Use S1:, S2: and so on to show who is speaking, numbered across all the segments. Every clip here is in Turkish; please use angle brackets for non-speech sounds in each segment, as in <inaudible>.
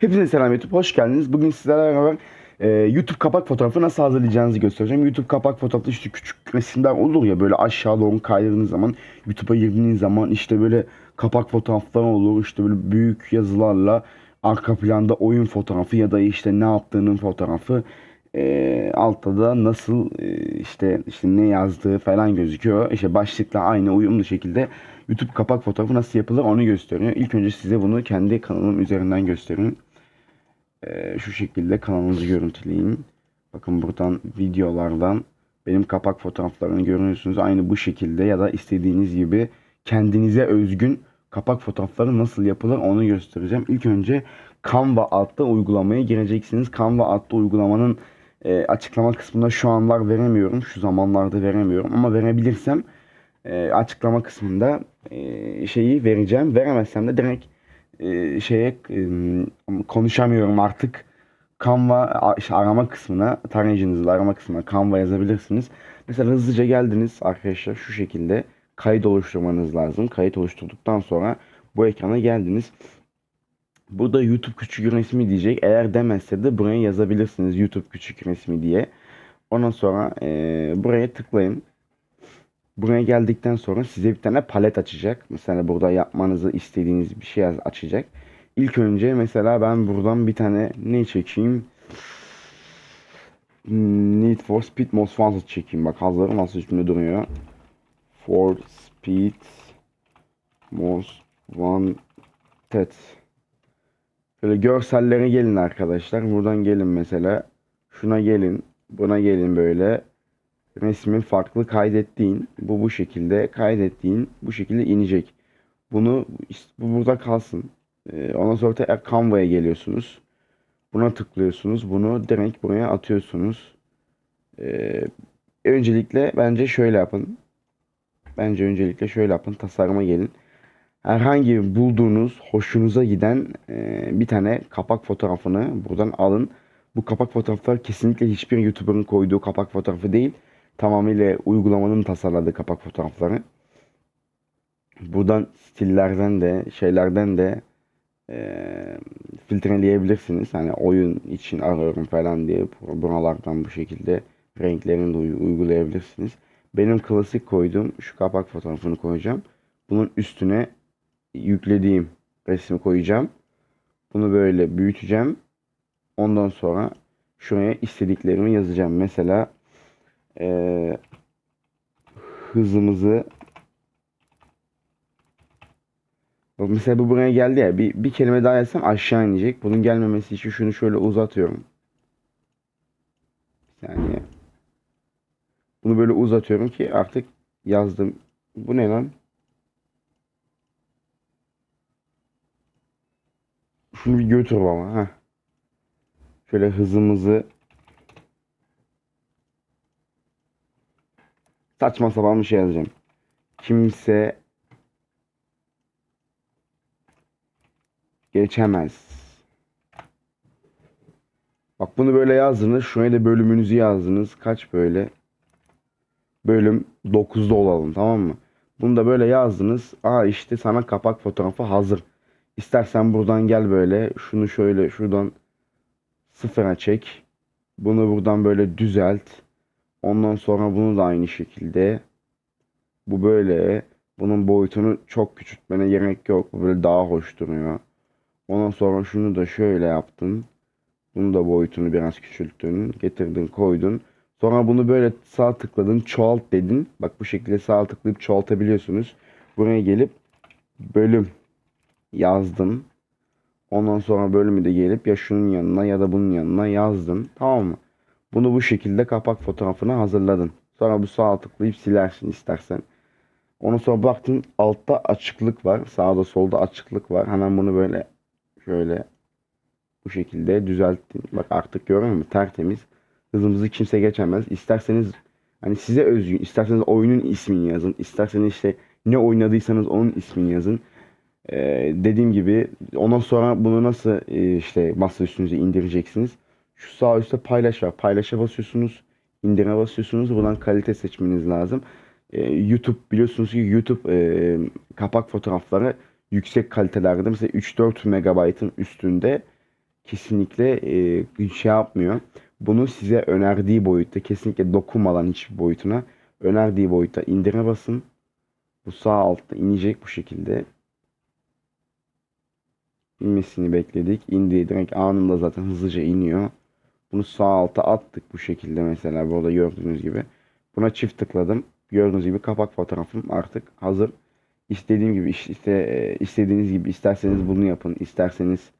S1: Hepinize selam YouTube, hoş geldiniz. Bugün sizlerle beraber e, YouTube kapak fotoğrafı nasıl hazırlayacağınızı göstereceğim. YouTube kapak fotoğrafı işte küçük resimler olur ya böyle aşağı doğru kaydırdığınız zaman, YouTube'a girdiğiniz zaman işte böyle kapak fotoğraflar olur. işte böyle büyük yazılarla arka planda oyun fotoğrafı ya da işte ne yaptığının fotoğrafı. E, altta da nasıl e, işte işte ne yazdığı falan gözüküyor. İşte başlıkla aynı uyumlu şekilde YouTube kapak fotoğrafı nasıl yapılır onu gösteriyor. İlk önce size bunu kendi kanalım üzerinden göstereyim. Ee, şu şekilde kanalımızı görüntüleyin. Bakın buradan videolardan benim kapak fotoğraflarını görüyorsunuz. Aynı bu şekilde ya da istediğiniz gibi kendinize özgün kapak fotoğrafları nasıl yapılır onu göstereceğim. İlk önce Canva adlı uygulamaya gireceksiniz. Canva adlı uygulamanın e, açıklama kısmında şu anlar veremiyorum. Şu zamanlarda veremiyorum ama verebilirsem e, açıklama kısmında e, şeyi vereceğim. Veremezsem de direkt e, şeye e, konuşamıyorum artık. Canva işte arama kısmına, tarayıcınızda arama kısmına Canva yazabilirsiniz. Mesela hızlıca geldiniz arkadaşlar şu şekilde kayıt oluşturmanız lazım. Kayıt oluşturduktan sonra bu ekrana geldiniz. Burada YouTube küçük resmi diyecek. Eğer demezse de buraya yazabilirsiniz YouTube küçük resmi diye. Ondan sonra e, buraya tıklayın. Buraya geldikten sonra size bir tane palet açacak. Mesela burada yapmanızı istediğiniz bir şey açacak. İlk önce mesela ben buradan bir tane ne çekeyim? Need for Speed Most Wanted çekeyim. Bak hazır nasıl üstünde duruyor. For Speed Most Wanted. Böyle görsellere gelin arkadaşlar. Buradan gelin mesela. Şuna gelin. Buna gelin böyle resmin farklı kaydettiğin bu bu şekilde kaydettiğin bu şekilde inecek. Bunu bu burada kalsın. Ee, ondan sonra tekrar Canva'ya geliyorsunuz. Buna tıklıyorsunuz. Bunu direkt buraya atıyorsunuz. Ee, öncelikle bence şöyle yapın. Bence öncelikle şöyle yapın. Tasarıma gelin. Herhangi bulduğunuz hoşunuza giden e, bir tane kapak fotoğrafını buradan alın. Bu kapak fotoğraflar kesinlikle hiçbir YouTuber'ın koyduğu kapak fotoğrafı değil. Tamamıyla uygulamanın tasarladığı kapak fotoğrafları. Buradan stillerden de şeylerden de e, filtreleyebilirsiniz. Hani oyun için arıyorum falan diye buralardan bu şekilde renklerini de uy- uygulayabilirsiniz. Benim klasik koyduğum şu kapak fotoğrafını koyacağım. Bunun üstüne yüklediğim resmi koyacağım. Bunu böyle büyüteceğim. Ondan sonra şuraya istediklerimi yazacağım. Mesela eee, hızımızı Bak mesela bu buraya geldi ya bir, bir kelime daha yazsam aşağı inecek. Bunun gelmemesi için şunu şöyle uzatıyorum. Bir saniye. Bunu böyle uzatıyorum ki artık yazdım. Bu ne lan? Şunu bir götür baba. Heh. Şöyle hızımızı saçma sapan bir şey yazacağım. Kimse geçemez. Bak bunu böyle yazdınız. Şuraya da bölümünüzü yazdınız. Kaç böyle? Bölüm 9'da olalım tamam mı? Bunu da böyle yazdınız. Aa işte sana kapak fotoğrafı hazır. İstersen buradan gel böyle. Şunu şöyle şuradan sıfıra çek. Bunu buradan böyle düzelt. Ondan sonra bunu da aynı şekilde. Bu böyle. Bunun boyutunu çok küçültmene gerek yok. Bu böyle daha hoş duruyor. Ondan sonra şunu da şöyle yaptın. Bunu da boyutunu biraz küçülttün. Getirdin koydun. Sonra bunu böyle sağ tıkladın. Çoğalt dedin. Bak bu şekilde sağ tıklayıp çoğaltabiliyorsunuz. Buraya gelip bölüm yazdın. Ondan sonra bölümü de gelip ya şunun yanına ya da bunun yanına yazdın. Tamam mı? Bunu bu şekilde kapak fotoğrafını hazırladın. Sonra bu sağ tıklayıp silersin istersen. Ondan sonra baktın altta açıklık var. Sağda solda açıklık var. Hemen bunu böyle şöyle bu şekilde düzelttin. Bak artık görüyor musun? Tertemiz. Hızımızı kimse geçemez. İsterseniz hani size özgün, isterseniz oyunun ismini yazın. İsterseniz işte ne oynadıysanız onun ismini yazın. Ee, dediğim gibi ondan sonra bunu nasıl e, işte masa üstünüze indireceksiniz. Şu sağ üstte paylaş var. Paylaşa basıyorsunuz. indire basıyorsunuz. Buradan kalite seçmeniz lazım. Ee, YouTube biliyorsunuz ki YouTube e, kapak fotoğrafları yüksek kalitelerde mesela 3-4 megabaytın üstünde kesinlikle e, şey yapmıyor. Bunu size önerdiği boyutta kesinlikle dokunmadan hiçbir boyutuna önerdiği boyutta indirme basın. Bu sağ altta inecek bu şekilde. İnmesini bekledik. İndi direkt anında zaten hızlıca iniyor. Bunu sağ alta attık bu şekilde mesela burada gördüğünüz gibi. Buna çift tıkladım. Gördüğünüz gibi kapak fotoğrafım artık hazır. İstediğim gibi işte, e, istediğiniz gibi isterseniz bunu yapın. isterseniz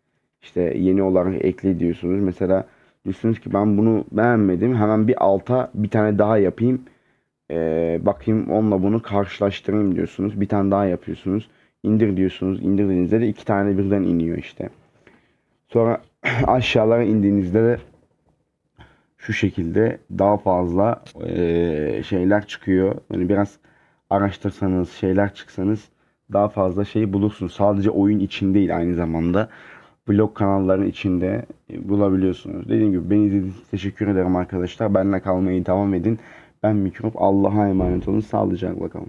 S1: işte yeni olarak ekle diyorsunuz. Mesela diyorsunuz ki ben bunu beğenmedim. Hemen bir alta bir tane daha yapayım. Ee, bakayım onunla bunu karşılaştırayım diyorsunuz. Bir tane daha yapıyorsunuz. İndir diyorsunuz. İndirdiğinizde de iki tane birden iniyor işte. Sonra <clears throat> aşağılara indiğinizde de şu şekilde daha fazla eee, şeyler çıkıyor. Yani biraz araştırsanız, şeyler çıksanız daha fazla şey bulursunuz. Sadece oyun için değil aynı zamanda vlog kanalların içinde e, bulabiliyorsunuz. Dediğim gibi beni izlediğiniz teşekkür ederim arkadaşlar. Benimle kalmayı devam edin. Ben Mikrop. Allah'a emanet olun. Sağlıcakla kalın.